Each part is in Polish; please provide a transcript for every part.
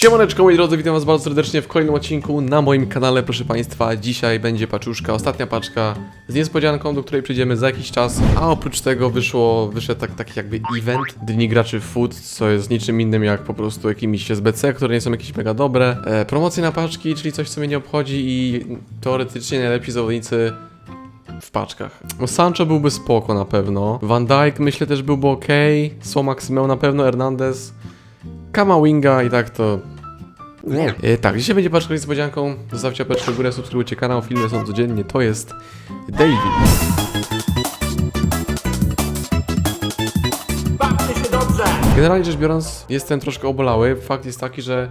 Siemaneczko moi drodzy, witam was bardzo serdecznie w kolejnym odcinku na moim kanale, proszę państwa. Dzisiaj będzie paczuszka, ostatnia paczka z niespodzianką, do której przyjdziemy za jakiś czas. A oprócz tego wyszło, wyszedł tak, taki jakby event Dni Graczy Food, co jest niczym innym jak po prostu jakimiś SBC, które nie są jakieś mega dobre. E, promocje na paczki, czyli coś co mnie nie obchodzi i teoretycznie najlepsi zawodnicy w paczkach. No Sancho byłby spoko na pewno. Van Dijk myślę też byłby ok. Somax miał na pewno Hernandez. Kamawinga i tak to... Nie. E, tak, dzisiaj będzie paczka z niespodzianką. Zostawcie apeczkę w górę, subskrybujcie kanał, filmy są codziennie. To jest David. Bawcie się dobrze! Generalnie rzecz biorąc, jestem troszkę obolały. Fakt jest taki, że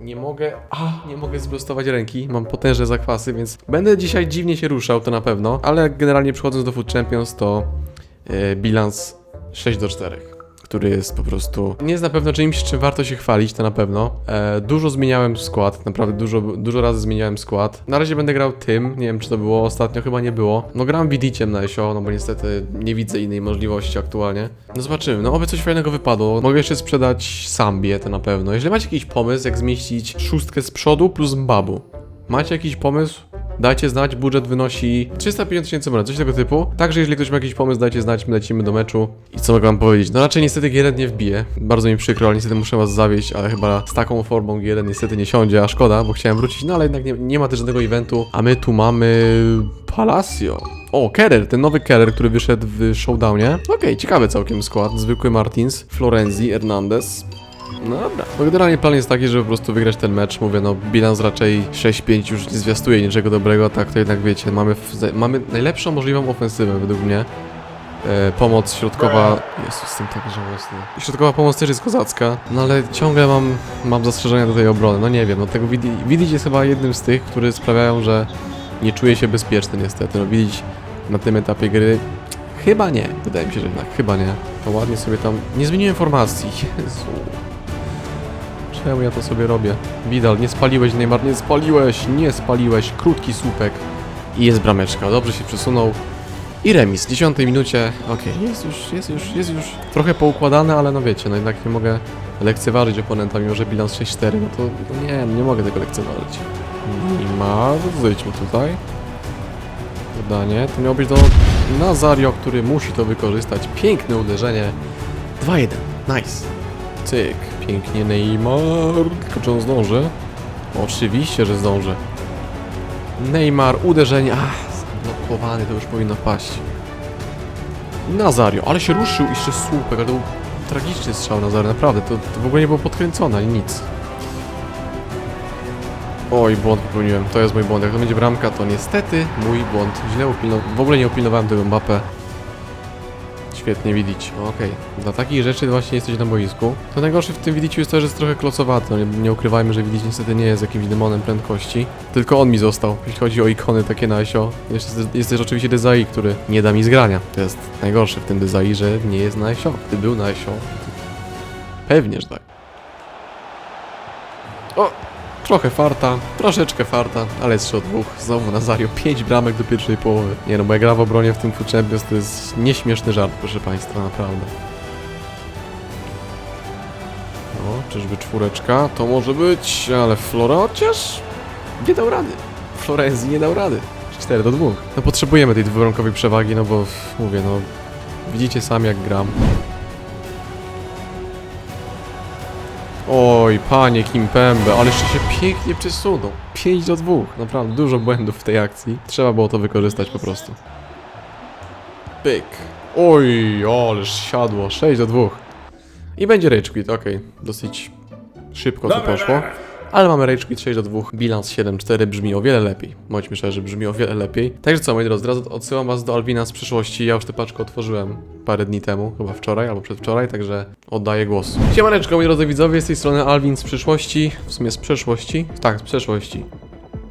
nie mogę, a, nie mogę zblostować ręki, mam potężne zakwasy, więc będę dzisiaj dziwnie się ruszał, to na pewno, ale generalnie przychodząc do Food Champions to e, bilans 6 do 4. Który jest po prostu. Nie jest na pewno czymś, czym warto się chwalić, to na pewno. E, dużo zmieniałem skład, naprawdę dużo, dużo razy zmieniałem skład. Na razie będę grał tym, nie wiem czy to było ostatnio, chyba nie było. No gram Widiciem na SO, no bo niestety nie widzę innej możliwości aktualnie. No zobaczymy, no oby coś fajnego wypadło. Mogę jeszcze sprzedać Sambię, to na pewno. Jeżeli macie jakiś pomysł, jak zmieścić szóstkę z przodu plus Mbabu. Macie jakiś pomysł? Dajcie znać, budżet wynosi 350 tysięcy monet, coś tego typu. Także jeżeli ktoś ma jakiś pomysł, dajcie znać, my lecimy do meczu. I co mogę wam powiedzieć? No raczej niestety G1 nie wbije. Bardzo mi przykro, ale niestety muszę was zawieść, ale chyba z taką formą G1 niestety nie siądzie, a szkoda, bo chciałem wrócić, no ale jednak nie, nie ma też żadnego eventu. A my tu mamy Palacio. O, Kerer, ten nowy Kerer, który wyszedł w showdownie. Okej, ciekawy całkiem skład. Zwykły Martins, Florenzi, Hernandez. No dobra. No generalnie plan jest taki, żeby po prostu wygrać ten mecz. Mówię, no bilans raczej 6-5 już nie zwiastuje niczego dobrego, tak to jednak wiecie, mamy, mamy najlepszą możliwą ofensywę według mnie. E, pomoc środkowa. Jezus, jestem tak żałosny. Środkowa pomoc też jest kozacka, no ale ciągle mam, mam zastrzeżenia do tej obrony. No nie wiem, no tego Widi- Widic jest chyba jednym z tych, które sprawiają, że nie czuję się bezpieczny niestety. No Widic na tym etapie gry chyba nie. Wydaje mi się, że jednak chyba nie. To ładnie sobie tam... Nie zmieniłem formacji. Jezu. Czemu ja to sobie robię? Widal, nie spaliłeś Neymar, nie spaliłeś, nie spaliłeś. Krótki słupek. I jest brameczka. Dobrze się przesunął. I remis, w 10 minucie. Okej, jest już, jest już, jest już trochę poukładane, ale no wiecie, no jednak nie mogę lekceważyć oponenta, mimo że bilans 6-4, no to no nie, no nie mogę tego lekceważyć. Neymar, zejdźmy tutaj. Podanie, to miał być do Nazario, który musi to wykorzystać. Piękne uderzenie. 2-1, nice. Cyk, pięknie Neymar. Tylko czy on zdąży? Oczywiście, że zdąży. Neymar, uderzenie. Ach, zablokowany, to już powinno wpaść. Nazario, ale się ruszył, jeszcze słupek, ale to był tragiczny strzał Nazario, naprawdę, to, to w ogóle nie było podkręcone, ani nic. Oj, błąd popełniłem, to jest mój błąd, jak to będzie bramka, to niestety mój błąd. Źle upilnowałem, w ogóle nie upilnowałem tego Mbappé. Świetnie widzieć. Okej. Dla takich rzeczy właśnie jesteś na boisku. To najgorsze w tym widzicie jest to, że jest trochę klocowaty. No nie, ukrywajmy, że widzieć niestety nie jest jakimś demonem prędkości. Tylko on mi został, jeśli chodzi o ikony takie na ISO. Jeszcze jest, jest też oczywiście Dezai, który nie da mi zgrania. To jest najgorsze w tym Dezai, że nie jest na ISO. Gdy był na ISO, pewnie, że tak. O! Trochę farta, troszeczkę farta, ale jest 3 od dwóch. Znowu Nazario, 5 bramek do pierwszej połowy. Nie no, bo ja gra w obronie w tym Food Champions to jest nieśmieszny żart, proszę Państwa, naprawdę. No, czyżby czwóreczka? To może być, ale Flora chociaż nie dał rady. Florenzi nie dał rady. 4 do 2. No potrzebujemy tej dwubramkowej przewagi, no bo mówię, no widzicie sami jak gram. Oj, panie Kimpembe, ale jeszcze się pięknie przesunął. 5 do 2, naprawdę dużo błędów w tej akcji. Trzeba było to wykorzystać po prostu. Pyk. Oj, ależ siadło, 6 do 2. I będzie rage quit, okej, dosyć szybko to poszło. Ale mamy rage quit 6 do 2, bilans 7-4 brzmi o wiele lepiej. Bądźmy szczerzy, brzmi o wiele lepiej. Także co, moi drodzy, teraz odsyłam was do Alvina z przyszłości. Ja już tę paczkę otworzyłem parę dni temu, chyba wczoraj albo przedwczoraj, także oddaję głos. Siemaneczko, moi drodzy widzowie, z tej strony Alvin z przyszłości, w sumie z przeszłości. Tak, z przeszłości.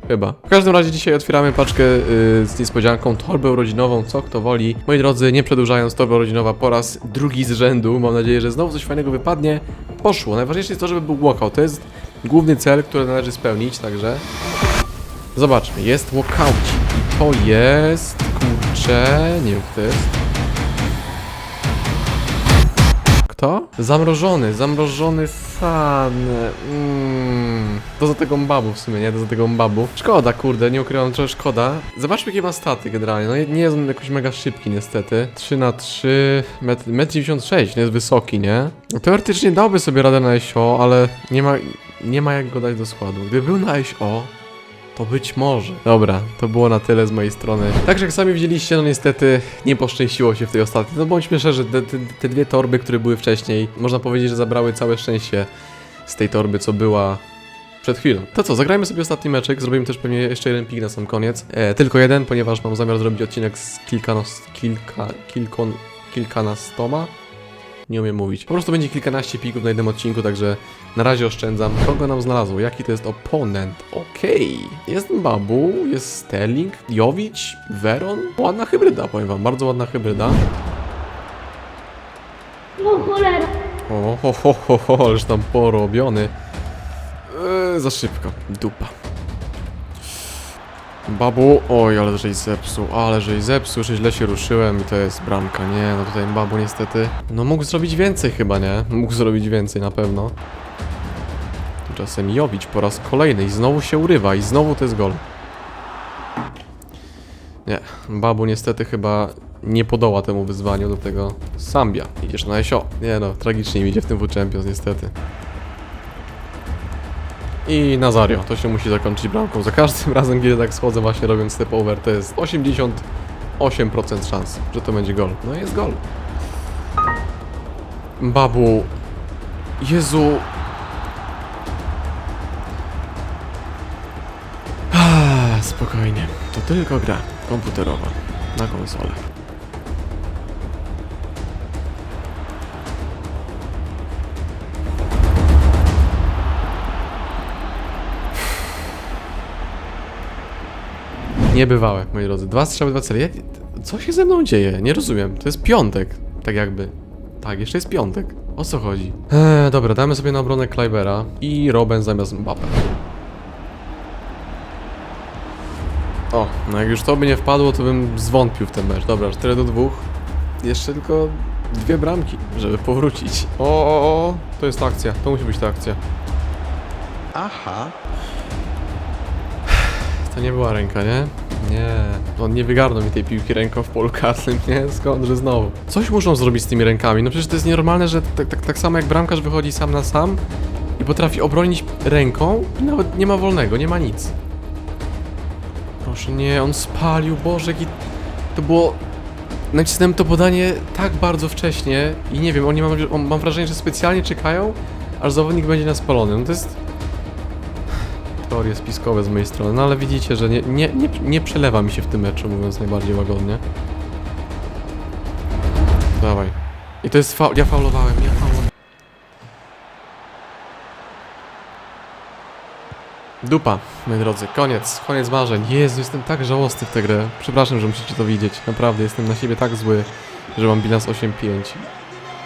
Chyba. W każdym razie dzisiaj otwieramy paczkę yy, z niespodzianką, torbę urodzinową, co kto woli. Moi drodzy, nie przedłużając, torba urodzinowa po raz drugi z rzędu. Mam nadzieję, że znowu coś fajnego wypadnie. Poszło. Najważniejsze jest to, żeby był walkout. To jest główny cel, który należy spełnić, także... Zobaczmy, jest walkout. I to jest... Kurczę... Nie wiem, kto to jest. Kto? Zamrożony, zamrożony fan. Mm. To za tego mbabu w sumie, nie? To za tego mbabu. Szkoda, kurde, nie ukrywam, trochę szkoda. Zobaczmy, jakie ma staty generalnie. No nie- jest on jakoś mega szybki, niestety. 3 na 3 metr, metr 96, nie jest wysoki, nie? No, Teoretycznie dałby sobie radę na SO, ale nie ma, nie ma jak go dać do składu. Gdyby był na SO, to być może. Dobra, to było na tyle z mojej strony. Także jak sami widzieliście, no niestety nie poszczęściło się w tej ostatniej. No bądźmy szczerzy, te, te, te dwie torby, które były wcześniej, można powiedzieć, że zabrały całe szczęście z tej torby, co była przed chwilą. To co, zagrajmy sobie ostatni meczek, zrobimy też pewnie jeszcze jeden pik na sam koniec. E, tylko jeden, ponieważ mam zamiar zrobić odcinek z kilkanos, kilka, kilkon, kilkanastoma. Nie umiem mówić. Po prostu będzie kilkanaście pików na jednym odcinku, także na razie oszczędzam. Kogo nam znalazło? Jaki to jest oponent? Okej. Jest Babu, jest Sterling, Jovic, Veron. Ładna hybryda, powiem wam. Bardzo ładna hybryda. O cholera. O, ho, ho, ho, ho, ależ tam porobiony. Eee, za szybko. Dupa. Babu, oj, ale żeś zepsuł, ale żeś zepsuł, że źle się ruszyłem i to jest bramka. Nie, no tutaj Babu niestety. No mógł zrobić więcej chyba, nie? Mógł zrobić więcej na pewno. Tymczasem Jowić po raz kolejny i znowu się urywa i znowu to jest gol. Nie, Babu niestety chyba nie podoła temu wyzwaniu do tego Sambia. Idziesz na SO. Nie no, tragicznie mi idzie w tym W Champions niestety. I Nazario, to się musi zakończyć bramką. Za każdym razem, kiedy tak schodzę właśnie robiąc step over, to jest 88% szans, że to będzie gol. No jest gol. Babu. Jezu. Ah, Spokojnie. To tylko gra komputerowa na konsolę. Niebywałe, moi drodzy. Dwa strzały, dwa cele. Jak, co się ze mną dzieje? Nie rozumiem. To jest piątek. Tak jakby. Tak, jeszcze jest piątek. O co chodzi? Eee, dobra, damy sobie na obronę Klybera i Robben zamiast Mbappe. O, no jak już to by nie wpadło, to bym zwątpił w ten mecz. Dobra, 4 do 2. Jeszcze tylko dwie bramki, żeby powrócić. O, o, o, to jest ta akcja. To musi być ta akcja. Aha. To nie była ręka, nie? Nie. On nie wygarnął mi tej piłki ręką w polu karnym, nie? Skądże znowu? Coś muszą zrobić z tymi rękami. No przecież to jest nienormalne, że tak, tak, tak samo jak bramkarz wychodzi sam na sam i potrafi obronić ręką i nawet nie ma wolnego, nie ma nic. Proszę nie, on spalił, Boże, jaki... To było... Nacisnąłem to podanie tak bardzo wcześnie i nie wiem, oni mam, mam wrażenie, że specjalnie czekają, aż zawodnik będzie na spalony. No to jest teorie spiskowe z mojej strony, no ale widzicie, że nie, nie, nie, nie przelewa mi się w tym meczu, mówiąc najbardziej łagodnie. Dawaj. I to jest faul, ja faulowałem, ja faulowałem. Dupa, moi drodzy, koniec, koniec marzeń. Jezu, jestem tak żałosny w tę grę. Przepraszam, że musicie to widzieć. Naprawdę, jestem na siebie tak zły, że mam bilans 8-5.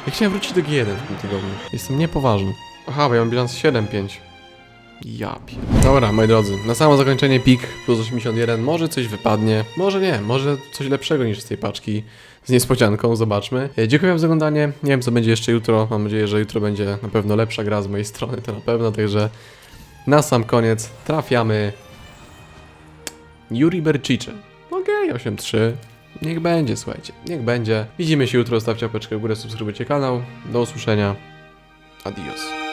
Ja chciałem wrócić do G1 w tym tygodniu. Jestem niepoważny. Aha, bo ja mam bilans 7-5. Ja pier... Dobra, moi drodzy, na samo zakończenie pik plus 81, może coś wypadnie, może nie, może coś lepszego niż z tej paczki z niespodzianką, zobaczmy. E, Dziękuję za oglądanie, nie wiem co będzie jeszcze jutro, mam nadzieję, że jutro będzie na pewno lepsza gra z mojej strony, to na pewno, także na sam koniec trafiamy Yuri Bercicze. Okej, 8-3. Niech będzie, słuchajcie, niech będzie. Widzimy się jutro, stawcie łapeczkę w górę, subskrybujcie kanał. Do usłyszenia. Adios.